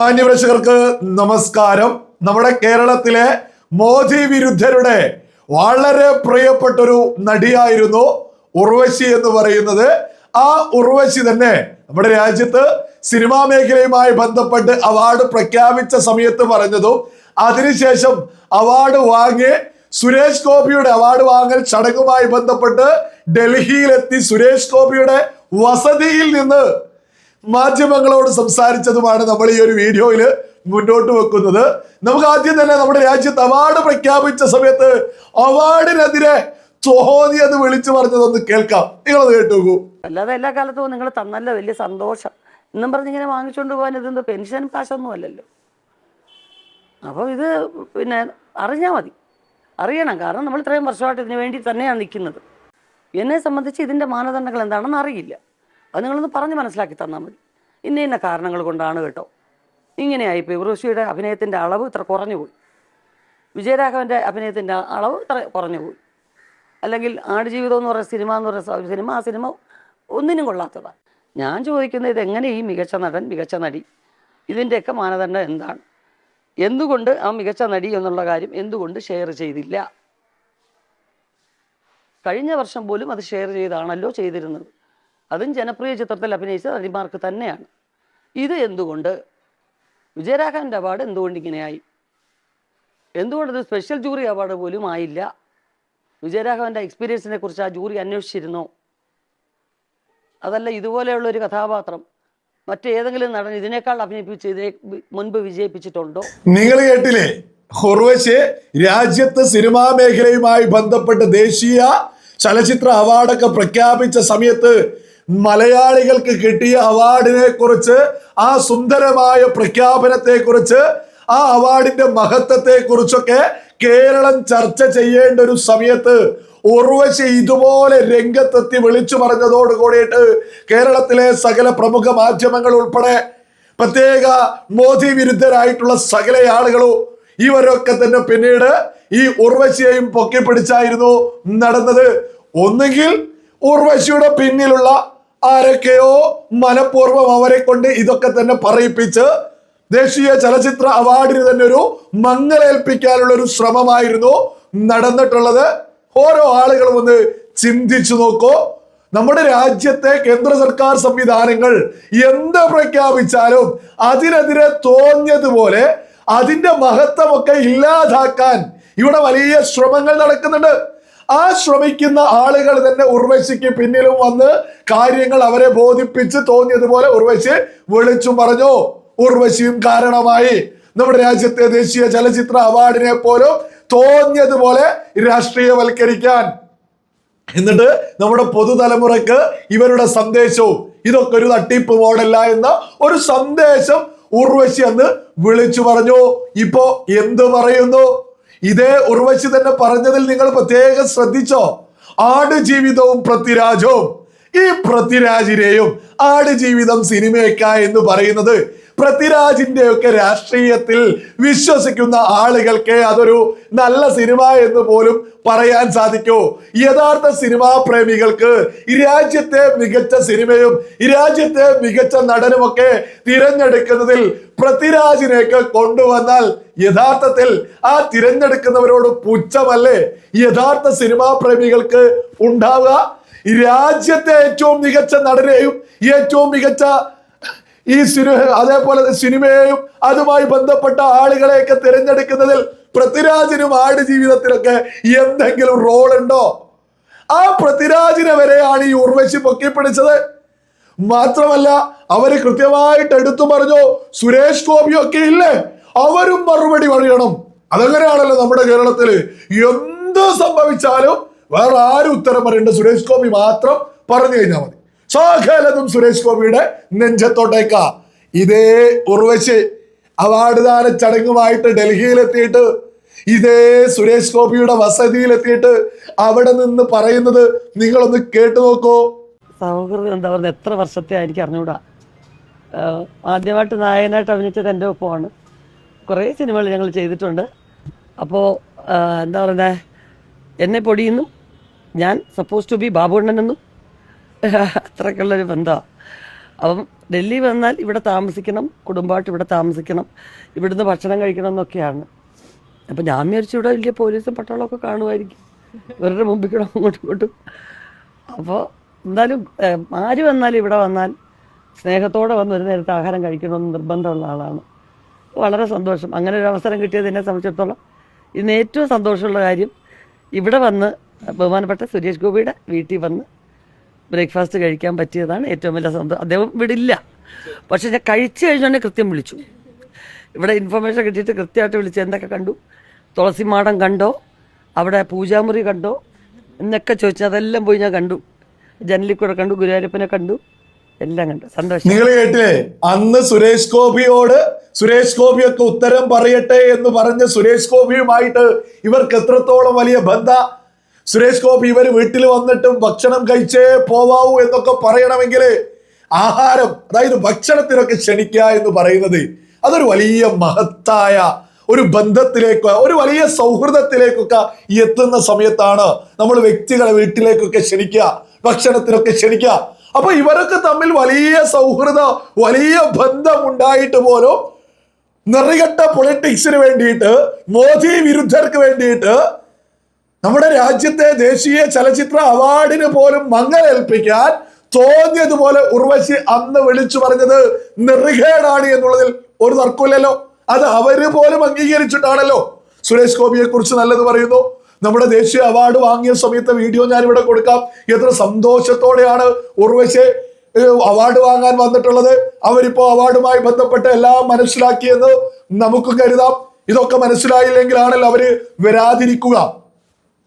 മാന്യപ്രേക്ഷകർക്ക് നമസ്കാരം. നമ്മുടെ കേരളത്തിലെ മോദി വിരുദ്ധരുടെ വളരെ പ്രിയപ്പെട്ടൊരു നടിയായിരുന്നു ഉർവശി എന്ന് പറയുന്നത്. ആ ഉർവശി തന്നെ നമ്മുടെ രാജ്യത്ത് സിനിമാ മേഖലയുമായി ബന്ധപ്പെട്ട് അവാർഡ് പ്രഖ്യാപിച്ച സമയത്ത് പറഞ്ഞതും അതിനുശേഷം അവാർഡ് വാങ്ങി സുരേഷ് ഗോപിയുടെ അവാർഡ് വാങ്ങൽ ചടങ്ങുമായി ബന്ധപ്പെട്ട് ഡൽഹിയിലെത്തി സുരേഷ് ഗോപിയുടെ വസതിയിൽ നിന്ന് മാധ്യമങ്ങളോട് സംസാരിച്ചതുമാണ് നമ്മൾ ഈ ഒരു വീഡിയോയിൽ മുന്നോട്ട് വെക്കുന്നത്. നമുക്ക് ആദ്യം തന്നെ നമ്മുടെ രാജ്യത്ത് അവാർഡ് പ്രഖ്യാപിച്ച സമയത്ത് അവാർഡിനെതിരെ തോന്നിയത് വിളിച്ചു പറഞ്ഞതൊന്ന് കേൾക്കാം. നിങ്ങളത് കേട്ടു നോക്കൂ അല്ലാതെ എല്ലാ കാലത്തും നിങ്ങൾ തന്നല്ലോ വലിയ സന്തോഷം. എന്നും പറഞ്ഞ് ഇങ്ങനെ വാങ്ങിച്ചുകൊണ്ട് പോകാൻ ഇതെന്തോ പെൻഷൻ കാശൊന്നും അല്ലല്ലോ. അപ്പോൾ ഇത് പിന്നെ അറിഞ്ഞാൽ മതി. അറിയണം. കാരണം നമ്മൾ ഇത്രയും വർഷമായിട്ട് ഇതിനു വേണ്ടി തന്നെയാണ് നിൽക്കുന്നത്. എന്നെ സംബന്ധിച്ച് ഇതിന്റെ മാനദണ്ഡങ്ങൾ എന്താണെന്ന് അറിയില്ല. അത് നിങ്ങളൊന്ന് പറഞ്ഞ് മനസ്സിലാക്കി തന്നാൽ മതി. ഇന്ന ഇന്ന കാരണങ്ങൾ കൊണ്ടാണ് കേട്ടോ. ഇങ്ങനെയായിപ്പോയി ഉർവശിയുടെ അഭിനയത്തിന്റെ അളവ് ഇത്ര കുറഞ്ഞു പോയി. വിജയരാഘവന്റെ അഭിനയത്തിന്റെ അളവ് ഇത്ര കുറഞ്ഞു പോയി. അല്ലെങ്കിൽ ആടുജീവിതം എന്ന് പറയുന്ന സിനിമ എന്ന് പറയുന്ന സിനിമ ആ സിനിമ ഒന്നിനും കൊള്ളാത്തതാണ് ഞാൻ ചോദിക്കുന്നത് ഇതെങ്ങനെ ഈ മികച്ച നടൻ മികച്ച നടി ഇതിന്റെയൊക്കെ മാനദണ്ഡം എന്താണ്? എന്തുകൊണ്ട് ആ മികച്ച നടി എന്നുള്ള കാര്യം എന്തുകൊണ്ട് ഷെയർ ചെയ്തില്ല? കഴിഞ്ഞ വർഷം പോലും അത് ഷെയർ ചെയ്താണല്ലോ ചെയ്തിരുന്നത്. അതും ജനപ്രിയ ചിത്രത്തിൽ അഭിനയിച്ച നടിമാർക്ക് തന്നെയാണ്. ഇത് എന്തുകൊണ്ട്? വിജയരാഘവന്റെ അവാർഡ് എന്തുകൊണ്ട് ഇങ്ങനെയായി? എന്തുകൊണ്ട് ഇത് സ്പെഷ്യൽ ജൂറി അവാർഡ് പോലും ആയില്ല? വിജയരാഘവന്റെ എക്സ്പീരിയൻസിനെ കുറിച്ച് ആ ജൂറി അന്വേഷിച്ചിരുന്നോ? അതല്ല ഇതുപോലെയുള്ള ഒരു കഥാപാത്രം മറ്റേതെങ്കിലും നടൻ ഇതിനേക്കാൾ അഭിനയിപ്പിച്ച് ഇതിനെ മുൻപ് വിജയിപ്പിച്ചിട്ടുണ്ടോ? നിങ്ങൾ കേട്ടില്ലേ ഉർവശി രാജ്യത്ത് സിനിമാ മേഖലയുമായി ബന്ധപ്പെട്ട് ദേശീയ ചലച്ചിത്ര അവാർഡൊക്കെ പ്രഖ്യാപിച്ച സമയത്ത് മലയാളികൾക്ക് കിട്ടിയ അവാർഡിനെ കുറിച്ച് ആ സുന്ദരമായ പ്രഖ്യാപനത്തെ കുറിച്ച് ആ അവാർഡിന്റെ മഹത്വത്തെ കുറിച്ചൊക്കെ കേരളം ചർച്ച ചെയ്യേണ്ട ഒരു സമയത്ത് ഉർവശി ഇതുപോലെ രംഗത്തെത്തി വിളിച്ചു പറഞ്ഞതോട് കൂടിയിട്ട് കേരളത്തിലെ സകല പ്രമുഖ മാധ്യമങ്ങൾ ഉൾപ്പെടെ പ്രത്യേക മോദി വിരുദ്ധരായിട്ടുള്ള സകല ആളുകളും ഇവരൊക്കെ തന്നെ പിന്നീട് ഈ ഉർവശിയെയും പൊക്കി പിടിച്ചായിരുന്നു നടന്നത്. ഒന്നുകിൽ ഉർവശിയുടെ പിന്നിലുള്ള ആരൊക്കെയോ മനഃപൂർവം അവരെ കൊണ്ട് ഇതൊക്കെ തന്നെ പറയിപ്പിച്ച് ദേശീയ ചലച്ചിത്ര അവാർഡിന് തന്നെ ഒരു മങ്ങലേൽപ്പിക്കാനുള്ള ഒരു ശ്രമമായിരുന്നു നടന്നിട്ടുള്ളത്. ഓരോ ആളുകളും ഒന്ന് ചിന്തിച്ചു നോക്കൂ. നമ്മുടെ രാജ്യത്തെ കേന്ദ്ര സർക്കാർ സംവിധാനങ്ങൾ എന്ത് പ്രഖ്യാപിച്ചാലും അതിനെതിരെ തോന്നിയതുപോലെ അതിന്റെ മഹത്വമൊക്കെ ഇല്ലാതാക്കാൻ ഇവിടെ വലിയ ശ്രമങ്ങൾ നടക്കുന്നുണ്ട്. ആ ശ്രമിക്കുന്ന ആളുകൾ തന്നെ ഉർവശിക്ക് പിന്നിലും വന്ന് കാര്യങ്ങൾ അവരെ ബോധിപ്പിച്ച് തോന്നിയതുപോലെ ഉർവശി വിളിച്ചു പറഞ്ഞു. ഉർവശിയും കാരണമായി. നമ്മുടെ രാജ്യത്തെ ദേശീയ ചലച്ചിത്ര അവാർഡിനെ പോലും തോന്നിയതുപോലെ രാഷ്ട്രീയവൽക്കരിക്കാൻ. എന്നിട്ട് നമ്മുടെ പൊതുതലമുറക്ക് ഇവരുടെ സന്ദേശവും ഇതൊക്കെ ഒരു തട്ടിപ്പ് മോഡല്ല എന്ന ഒരു സന്ദേശം ഉർവശി അന്ന് വിളിച്ചു പറഞ്ഞു. ഇപ്പോ എന്ത് പറയുന്നു? ഇതേ ഉർവശി തന്നെ പറഞ്ഞതിൽ നിങ്ങൾ പ്രത്യേകം ശ്രദ്ധിച്ചോ? ആട് ജീവിതവും പൃഥ്വിരാജവും ഈ പൃഥ്വിരാജിനെയും ആട് ജീവിതം സിനിമയൊക്ക എന്ന് പറയുന്നത് പൃഥ്വിരാജിന്റെ ഒക്കെ രാഷ്ട്രീയത്തിൽ വിശ്വസിക്കുന്ന ആളുകൾക്ക് അതൊരു നല്ല സിനിമ എന്ന് പോലും പറയാൻ സാധിക്കൂ? യഥാർത്ഥ സിനിമാ പ്രേമികൾക്ക് രാജ്യത്തെ മികച്ച സിനിമയും രാജ്യത്തെ മികച്ച നടനുമൊക്കെ തിരഞ്ഞെടുക്കുന്നതിൽ പൃഥ്വിരാജിനെയൊക്കെ കൊണ്ടുവന്നാൽ യഥാർത്ഥത്തിൽ ആ തിരഞ്ഞെടുക്കുന്നവരോട് പുച്ഛമല്ലേ? യഥാർത്ഥ സിനിമാ പ്രേമികൾക്ക് ഉണ്ടാവുക. രാജ്യത്തെ ഏറ്റവും മികച്ച നടനെയും ഏറ്റവും മികച്ച ഈ സിനിമ അതേപോലെ സിനിമയെയും അതുമായി ബന്ധപ്പെട്ട ആളുകളെയൊക്കെ തിരഞ്ഞെടുക്കുന്നതിൽ പൃഥ്വിരാജിനും ആട് ജീവിതത്തിലൊക്കെ എന്തെങ്കിലും റോൾ ഉണ്ടോ ആ പൃഥ്വിരാജിനെ വരെയാണ് ഈ ഉർവശി പൊക്കിപ്പിടിച്ചത് മാത്രമല്ല അവർ കൃത്യമായിട്ട് എടുത്തു പറഞ്ഞു സുരേഷ് ഗോപിയൊക്കെ ഇല്ലേ? അവരും മറുപടി പറയണം. അതങ്ങനെയാണല്ലോ നമ്മുടെ കേരളത്തിൽ എന്ത് സംഭവിച്ചാലും വേറെ ആരും ഉത്തരം പറയണ്ട സുരേഷ് ഗോപി മാത്രം പറഞ്ഞു കഴിഞ്ഞാൽ മതി. സകലതും സുരേഷ് ഗോപിയുടെ നെഞ്ചത്തോട്ടേക്ക. ഇതേ ഉർവശി അവാർഡ് ദാന ചടങ്ങുമായിട്ട് ഡൽഹിയിലെത്തിയിട്ട് ഇതേ സുരേഷ് ഗോപിയുടെ വസതിയിലെത്തിയിട്ട് അവിടെ നിന്ന് പറയുന്നത് നിങ്ങളൊന്ന് കേട്ടു നോക്കോ. സൗഹൃദം എന്താ പറയുക എത്ര വർഷത്തെ എനിക്ക് അറിഞ്ഞുകൂടാ. ആദ്യമായിട്ട് നായകനായിട്ട് അഭിനയിച്ചത് എന്റെ ഒപ്പമാണ്. കുറേ സിനിമകൾ ഞങ്ങൾ ചെയ്തിട്ടുണ്ട്. അപ്പോൾ എന്താ പറയുന്നത് എന്നെ പൊടിയുന്നു. ഞാൻ സപ്പോസ് ടു ബി ബാബുണ്ണനെന്നും അത്രയ്ക്കുള്ളൊരു ബന്ധമാണ് അപ്പം ഡൽഹി വന്നാൽ ഇവിടെ താമസിക്കണം കുടുംബമായിട്ട് ഇവിടെ താമസിക്കണം ഇവിടുന്ന് ഭക്ഷണം കഴിക്കണം എന്നൊക്കെയാണ്. അപ്പം ഞാൻ വിചാരിച്ചു ഇവിടെ വലിയ പോലീസും പട്ടാളമൊക്കെ കാണുമായിരിക്കും. ഇവരുടെ മുമ്പിൽ കൂടെ അങ്ങോട്ടും ഇങ്ങോട്ടും. അപ്പോൾ എന്തായാലും ആര് വന്നാലും ഇവിടെ വന്നാൽ സ്നേഹത്തോടെ വന്ന് ഒരു നേരത്തെ ആഹാരം കഴിക്കണമെന്ന് നിർബന്ധമുള്ള ആളാണ്. വളരെ സന്തോഷം. അങ്ങനെ ഒരു അവസരം കിട്ടിയത് എന്നെ സംബന്ധിച്ചിടത്തോളം ഇന്ന് ഏറ്റവും സന്തോഷമുള്ള കാര്യം ഇവിടെ വന്ന് ബഹുമാനപ്പെട്ട സുരേഷ് ഗോപിയുടെ വീട്ടിൽ വന്ന് ബ്രേക്ക്ഫാസ്റ്റ് കഴിക്കാൻ പറ്റിയതാണ് ഏറ്റവും വലിയ സന്തോഷം അദ്ദേഹം വിടില്ല. പക്ഷെ ഞാൻ കഴിച്ചു കഴിഞ്ഞാൽ കൃത്യം വിളിച്ചു. ഇവിടെ ഇൻഫർമേഷൻ കിട്ടിയിട്ട് കൃത്യമായിട്ട് വിളിച്ചു എന്തൊക്കെ കണ്ടു? തുളസി മാടം കണ്ടോ? അവിടെ പൂജാമുറി കണ്ടോ? എന്നൊക്കെ ചോദിച്ചു അതെല്ലാം പോയി ഞാൻ കണ്ടു. ജനലിൽ കൂടെ കണ്ടു ഗുരുവായൂരപ്പനെ കണ്ടു. എല്ലാം കണ്ടു. സന്തോഷം. നിങ്ങൾ കേട്ടില്ലേ? അന്ന് സുരേഷ് ഗോപിയോട് സുരേഷ് ഗോപിയൊക്കെ ഉത്തരം പറയട്ടെ എന്ന് പറഞ്ഞ സുരേഷ് ഗോപിയുമായിട്ട് ഇവർക്ക് എത്രത്തോളം വലിയ ബന്ധ സുരേഷ് ഗോപി ഇവർ വീട്ടിൽ വന്നിട്ടും ഭക്ഷണം കഴിച്ചേ പോവാവൂ എന്നൊക്കെ പറയണമെങ്കിൽ ആഹാരം അതായത് ഭക്ഷണത്തിനൊക്കെ ക്ഷണിക്കുക എന്ന് പറയുന്നത് അതൊരു വലിയ മഹത്തായ ഒരു ബന്ധത്തിലേക്ക് ഒരു വലിയ സൗഹൃദത്തിലേക്കൊക്കെ എത്തുന്ന സമയത്താണ് നമ്മൾ വ്യക്തികളെ വീട്ടിലേക്കൊക്കെ ക്ഷണിക്കുക ഭക്ഷണത്തിനൊക്കെ ക്ഷണിക്കുക. അപ്പൊ ഇവരൊക്കെ തമ്മിൽ വലിയ സൗഹൃദ വലിയ ബന്ധം ഉണ്ടായിട്ട് പോലും നിറികെട്ട പൊളിറ്റിക്സിന് വേണ്ടിയിട്ട് മോദി വിരുദ്ധർക്ക് വേണ്ടിയിട്ട് നമ്മുടെ രാജ്യത്തെ ദേശീയ ചലച്ചിത്ര അവാർഡിന് പോലും മങ്ങലേൽപ്പിക്കാൻ തോന്നിയതുപോലെ ഉർവശി അന്ന് വിളിച്ചു പറഞ്ഞത് നിർഹേടാണ് എന്നുള്ളതിൽ ഒരു തർക്കമില്ലല്ലോ. അത് അവർ പോലും അംഗീകരിച്ചിട്ടാണല്ലോ. സുരേഷ് ഗോപിയെ കുറിച്ച് നല്ലത് പറയുന്നു. നമ്മുടെ ദേശീയ അവാർഡ് വാങ്ങിയ സമയത്തെ വീഡിയോ ഞാൻ ഇവിടെ കൊടുക്കാം. എത്ര സന്തോഷത്തോടെയാണ് ഉർവശി അവാർഡ് വാങ്ങാൻ വന്നിട്ടുള്ളത്. അവരിപ്പോ അവാർഡുമായി ബന്ധപ്പെട്ട് എല്ലാം മനസ്സിലാക്കിയെന്ന് നമുക്ക് കരുതാം. ഇതൊക്കെ മനസ്സിലായില്ലെങ്കിലാണല്ലോ അവർ വരാതിരിക്കുക.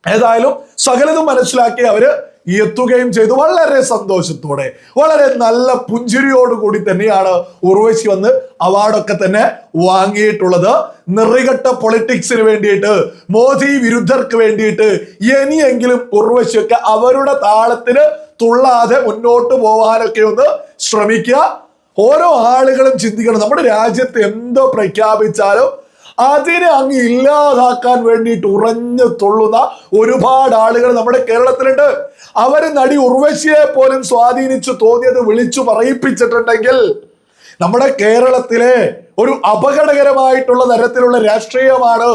ഏതായാലും സകലതും മനസ്സിലാക്കി അവർ എത്തുകയും ചെയ്തു. വളരെ സന്തോഷത്തോടെ വളരെ നല്ല പുഞ്ചിരിയോടുകൂടി തന്നെയാണ് ഉർവശി വന്ന് അവാർഡൊക്കെ തന്നെ വാങ്ങിയിട്ടുള്ളത്. നിറികെട്ട പൊളിറ്റിക്സിന് വേണ്ടിയിട്ട് മോദി വിരുദ്ധർക്ക് വേണ്ടിയിട്ട് ഇനിയെങ്കിലും ഉർവശിയൊക്കെ അവരുടെ താളത്തിന് തുള്ളാതെ മുന്നോട്ട് പോവാനൊക്കെ ഒന്ന് ശ്രമിക്കുക. ഓരോ ആളുകളും ചിന്തിക്കണം നമ്മുടെ രാജ്യത്ത് എന്തോ പ്രഖ്യാപിച്ചാലും അതിനെ അങ്ങ് ഇല്ലാതാക്കാൻ വേണ്ടിയിട്ട് ഉറഞ്ഞു തുള്ളുന്ന ഒരുപാട് ആളുകൾ നമ്മുടെ കേരളത്തിലുണ്ട്. അവർ നടി ഉർവശിയെ പോലും സ്വാധീനിച്ചു തോന്നിയത് വിളിച്ചു പറയിപ്പിച്ചിട്ടുണ്ടെങ്കിൽ നമ്മുടെ കേരളത്തിലെ ഒരു അപകടകരമായിട്ടുള്ള തരത്തിലുള്ള രാഷ്ട്രീയമാണ്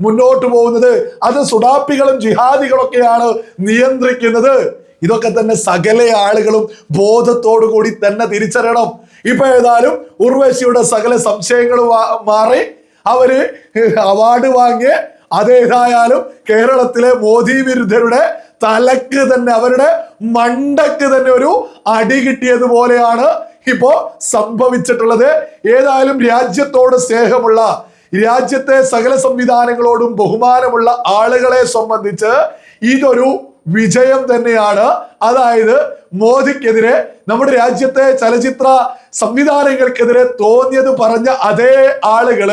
മുന്നോട്ട് പോകുന്നത്. അത് സുഡാപ്പികളും ജിഹാദികളൊക്കെയാണ് നിയന്ത്രിക്കുന്നത്. ഇതൊക്കെ തന്നെ സകല ആളുകളും ബോധത്തോടു കൂടി തന്നെ തിരിച്ചറിയണം. ഇപ്പൊ ഏതായാലും ഉർവശിയുടെ സകല സംശയങ്ങളും മാറി അവർ അവാർഡ് വാങ്ങിയ അതേതായാലും കേരളത്തിലെ മോദി വിരുദ്ധരുടെ തലക്ക് തന്നെ അവരുടെ മണ്ടക്ക് തന്നെ ഒരു അടി കിട്ടിയതുപോലെയാണ് ഇപ്പോ സംഭവിച്ചിട്ടുള്ളത്. ഏതായാലും രാജ്യത്തോട് സ്നേഹമുള്ള രാജ്യത്തെ സകല സംവിധാനങ്ങളോടും ബഹുമാനമുള്ള ആളുകളെ സംബന്ധിച്ച് ഇതൊരു വിജയം തന്നെയാണ്. അതായത് മോദിക്കെതിരെ നമ്മുടെ രാജ്യത്തെ ചലച്ചിത്ര സംവിധാനങ്ങൾക്കെതിരെ തോന്നിയത് പറഞ്ഞ അതേ ആളുകൾ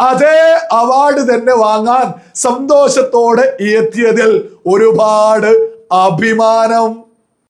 അതേ അവാർഡ് തന്നെ വാങ്ങാൻ സന്തോഷത്തോടെ എത്തിയതിൽ ഒരുപാട് അഭിമാനം.